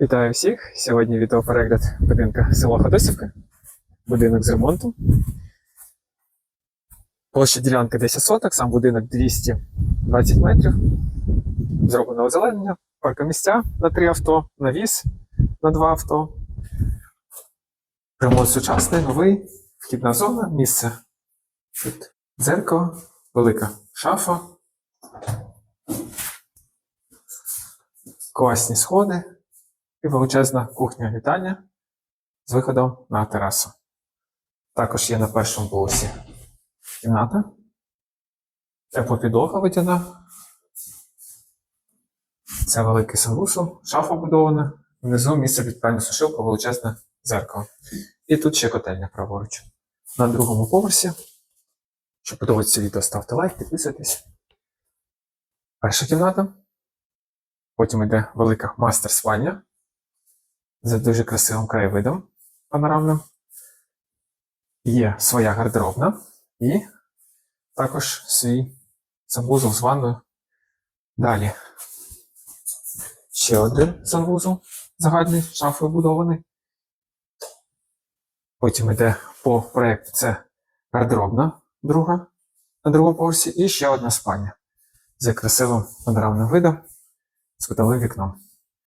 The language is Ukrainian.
Вітаю всіх! Сьогодні відеоперегляд будинка село Ходосівка. Будинок з ремонту. Площа ділянки 10 соток, сам будинок 220 метрів. Зроблено озеленення, паркомістя на 3 авто, навіс на 2 авто. Ремонт сучасний, новий, вхідна зона, місце. Тут дзеркало, велика шафа. Класні сходи і величезна кухня вітання з виходом на терасу. Також є на першому поверсі кімната, тепла підлога водяна. Це великий санвусол, шафа будована. Внизу місце під пральну сушилку, величезне зеркало. І тут ще котельня праворуч. На другому поверсі. Щоб подобається відео, ставте лайк, підписуйтесь. Перша кімната. Потім йде велика мастер-спальня з дуже красивим краєвидом панорамним. Є своя гардеробна і також свій санвузол з ванною. Далі ще один санвузол загальний шафою будований. Потім йде по проєкту це гардеробна друга на другому поверсі і ще одна спальня з красивим панорамним видом з кутовим вікном.